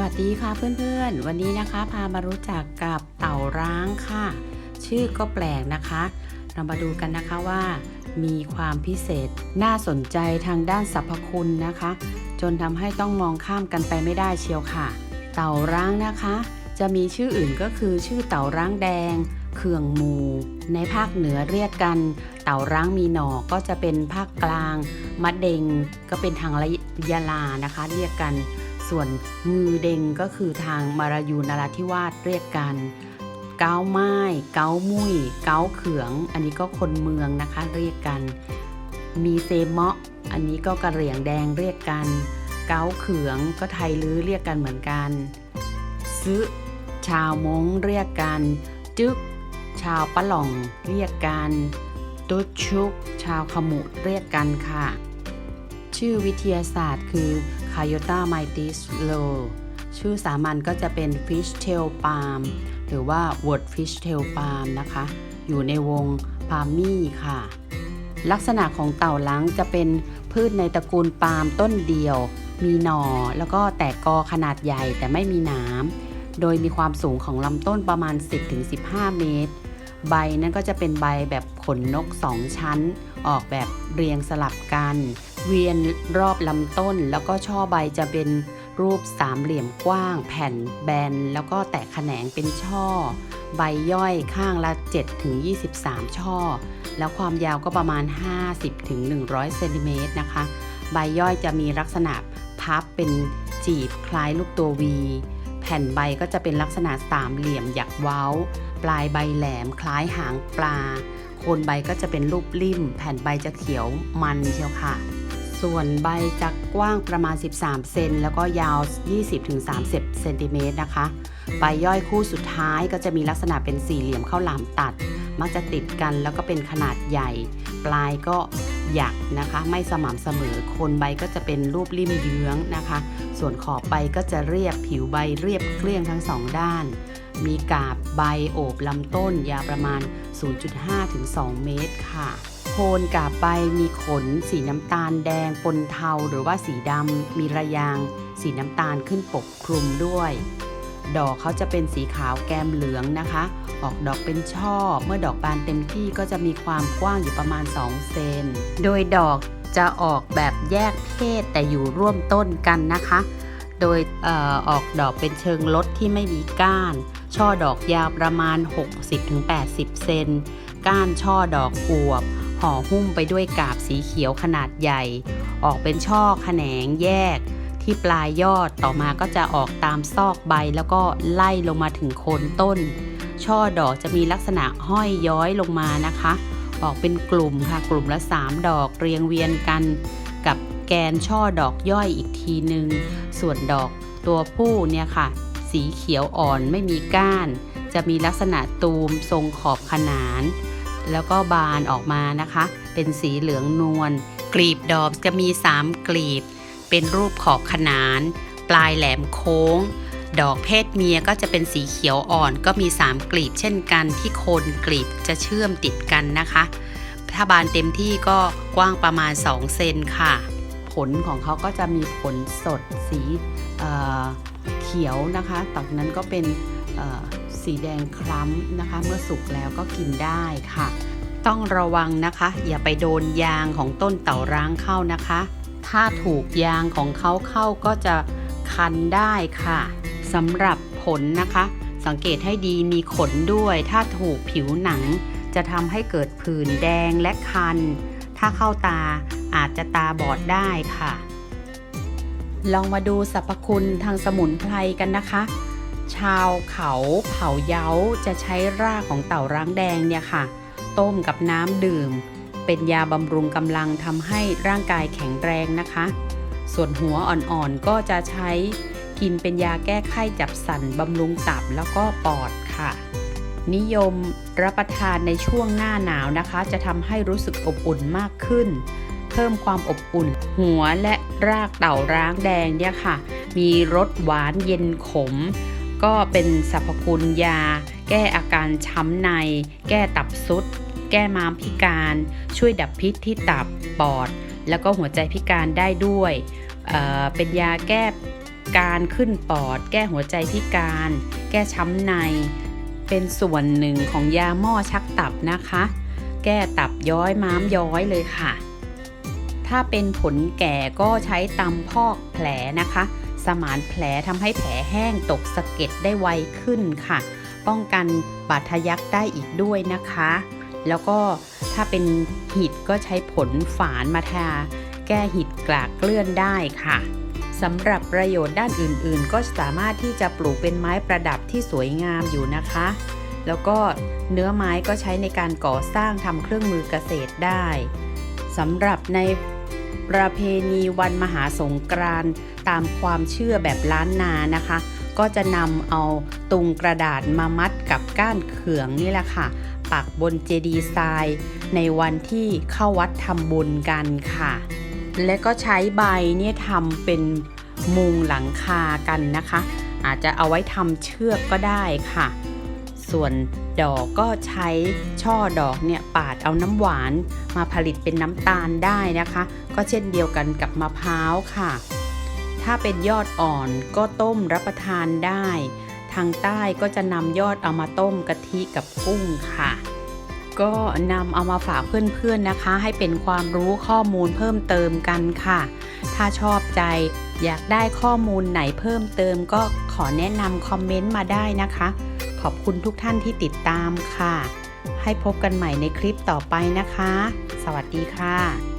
วัสดีค่ะเพื่อนๆ วันนี้นะคะพามารู้จักกับเต่าร้างค่ะ ชื่อก็แปลกนะคะ เรามาดูกันนะคะว่า มีความพิเศษน่าสนใจทางด้านสรรพคุณนะคะ จนทำให้ต้องมองข้ามกันไปไม่ได้เชียวค่ะ เต่าร้างนะคะ จะมีชื่ออื่นก็คือชื่อเต่าร้างแดงเขื่องมู ในภาคเหนือเรียกกัน เต่าร้างมีหนอกก็จะเป็นภาคกลางมะเดงก็เป็นทางระยะลานะคะ เรียกกัน ส่วนงือเดงก็คือทางมารายูนราธิวาสเรียกกัน เก้าไม้ เก้ามุ้ย เก้าเขือง อันนี้ก็คนเมืองนะคะเรียกกัน มีเซมะอันนี้ก็กระเหรี่ยงแดงเรียกกัน เก้าเขืองก็ไทยลื้อเรียกกันเหมือนกัน ซึชาวมงเรียกกัน จึก ชาวปะหล่องเรียกกัน ตุดชุก ชาวขมุเรียกกันค่ะ ชื่อวิทยาศาสตร์คือ c a y o t a m i t i s l o ชื่อสามัญก็จะเป็น Fish Tail Palm หรือว่า Word Fish Tail Palm นะคะ อยู่ในวง p a l m y ค่ะ ลักษณะของเต่าล้างจะเป็นพืชในตระกูลปาล์มต้นเดียว มีหน่อแล้วก็แตกกอขนาดใหญ่แต่ไม่มีหนามโดยมีความสูงของลำต้นประมาณ 10-15 เมตร ใบนั้นก็จะเป็นใบแบบขนนกสองชั้น ออกแบบเรียงสลับกัน เวียนรอบลำต้นแล้วก็ช่อใบจะเป็นรูปสามเหลี่ยมกว้าง แผ่นแบน แล้วก็แตกแขนงเป็นช่อ ใบย่อยข้างละ 7-23 ช่อ แล้วความยาวก็ประมาณ 50-100เซนติเมตรนะคะ ใบย่อยจะมีลักษณะพับเป็นจีบคล้ายลูกตัววีแผ่นใบก็จะเป็นลักษณะสามเหลี่ยมหยักเว้า ปลายใบแหลมคล้ายหางปลา โคนใบก็จะเป็นรูปริ่มแผ่นใบจะเขียวมันเชียวค่ะ ส่วนใบจะกว้างประมาณ 13 เซนแล้วก็ยาว 20-30 เซนติเมตรนะคะ ใบย่อยคู่สุดท้ายก็จะมีลักษณะเป็นสี่เหลี่ยมข้าวหลามตัด มักจะติดกันแล้วก็เป็นขนาดใหญ่ ปลายก็หยักนะคะ ไม่สม่ำเสมอโคนใบก็จะเป็นรูปริมเยื้องนะคะ ส่วนขอบใบก็จะเรียบผิวใบเรียบเกลี้ยงทั้งสองด้าน มีกาบใบโอบลำต้นยาวประมาณ 0.5 ถึง 2 เมตรค่ะ คนกาบใบมีขน สีน้ำตาลแดงปนเทาหรือว่าสีดำมีระยาง สีน้ำตาลขึ้นปกคลุมด้วย ดอกเขาจะเป็นสีขาวแกมเหลืองนะคะ ออกดอกเป็นช่อ เมื่อดอกบานเต็มที่ก็จะมีความกว้างอยู่ประมาณ 2 เซน โดยดอกจะออกแบบแยกเพศแต่อยู่ร่วมต้นกันนะคะ โดยออออกดอกเป็นเชิงลดที่ไม่มีก้าน ช่อดอกยาวประมาณ 60-80 เซน ก้านช่อดอกอวบ ห่อหุ้มไปด้วยกาบสีเขียวขนาดใหญ่ ออกเป็นช่อแขนงแยก ที่ปลายยอดต่อมาก็จะออกตามซอกใบแล้วก็ไล่ลงมาถึงโคนต้น ช่อดอกจะมีลักษณะห้อยย้อยลงมานะคะ ออกเป็นกลุ่มค่ะกลุ่มละ 3 ดอกเรียงเวียนกัน กับแกนช่อดอกย่อยอีกทีหนึ่งส่วนดอกตัวผู้เนี่ยค่ะ สีเขียวอ่อนไม่มีก้าน จะมีลักษณะตูมทรงขอบขนาน แล้วก็บานออกมานะคะ เป็นสีเหลืองนวลกลีบดอกจะมี 3 กลีบ เป็นรูปขอบขนาน ปลายแหลมโค้ง ดอกเพศเมียก็จะเป็นสีเขียวอ่อนก็มี 3 กลีบเช่นกันที่โคนกลีบจะเชื่อมติดกันนะคะ ถ้าบานเต็มที่ก็กว้างประมาณ 2 เซนค่ะ ผลของเขาก็จะมีผลสดสีเอ่อเขียวนะคะตอนนั้นก็เป็น สีแดงคล้ำนะคะ เมื่อสุกแล้วก็กินได้ค่ะ ต้องระวังนะคะ อย่าไปโดนยางของต้นเต่าร้างเข้านะคะ ถ้าถูกยางของเขาเข้าก็จะคันได้ค่ะสำหรับผลนะคะ สังเกตให้ดีมีขนด้วย ถ้าถูกผิวหนัง จะทำให้เกิดผื่นแดงและคัน ถ้าเข้าตาอาจจะตาบอดได้ค่ะ ลองมาดูสรรพคุณทางสมุนไพรกันนะคะ ชาวเขาเผาเย้าจะใช้รากของเต่าร้างแดงเนี่ยค่ะ ต้มกับน้ำดื่ม เป็นยาบำรุงกำลังทำให้ร่างกายแข็งแรงนะคะ ส่วนหัวอ่อนๆก็จะใช้กินเป็นยาแก้ไข้จับสันบำรุงตับแล้วก็ปอดค่ะ นิยมรับประทานในช่วงหน้าหนาวนะคะ จะทำให้รู้สึกอบอุ่นมากขึ้น เพิ่มความอบอุ่น หัวและรากเต่าร้างแดงเนี่ยค่ะ มีรสหวานเย็นขม ก็เป็นสรรพคุณยา แก้อาการช้ำใน แก้ตับซุด แก้ม้ามพิการ ช่วยดับพิษที่ตับปอด แล้วก็หัวใจพิการได้ด้วยเเป็นยาแก้การขึ้นปอด แก้หัวใจพิการ แก้ช้ำใน เป็นส่วนหนึ่งของยาหม้อชักตับนะคะ แก้ตับย้อยม้ามย้อยเลยค่ะ ถ้าเป็นผลแก่ก็ใช้ตำพอกแผลนะคะ สมานแผลทำให้แผลแห้งตกสะเก็ดได้ไวขึ้นค่ะ ป้องกันบาดทะยักได้อีกด้วยนะคะ แล้วก็ถ้าเป็นหิดก็ใช้ผลฝานมาทา แก้หิดกลากเกลื่อนได้ค่ะสำหรับประโยชน์ด้านอื่นๆ ก็สามารถที่จะปลูกเป็นไม้ประดับที่สวยงามอยู่นะคะ แล้วก็เนื้อไม้ก็ใช้ในการก่อสร้างทำเครื่องมือเกษตรได้สำหรับในประเพณีวันมหาสงกรานต์ ตามความเชื่อแบบล้านนานะคะ ก็จะนำเอาตุงกระดาษมามัดกับก้านเขืองนี่แหละค่ะ ปักบนเจดีย์ทราย ในวันที่เข้าวัดทำบุญกันค่ะ และก็ใช้ใบเนี่ยทำเป็นมุงหลังคากันนะคะ อาจจะเอาไว้ทำเชือกก็ได้ค่ะ ส่วนดอกก็ใช้ช่อดอกเนี่ยปาดเอาน้ำหวานมาผลิตเป็นน้ำตาลได้นะคะ ก็เช่นเดียวกันกับมะพร้าวค่ะ ถ้าเป็นยอดอ่อนก็ต้มรับประทานได้ ทางใต้ก็จะนำยอดเอามาต้มกะทิกับกุ้งค่ะ ก็นำเอามาฝากเพื่อนๆนะคะ ให้เป็นความรู้ข้อมูลเพิ่มเติมกันค่ะ ถ้าชอบใจอยากได้ข้อมูลไหนเพิ่มเติมก็ขอแนะนำคอมเมนต์มาได้นะคะ ขอบคุณทุกท่านที่ติดตามค่ะ ให้พบกันใหม่ในคลิปต่อไปนะคะ สวัสดีค่ะ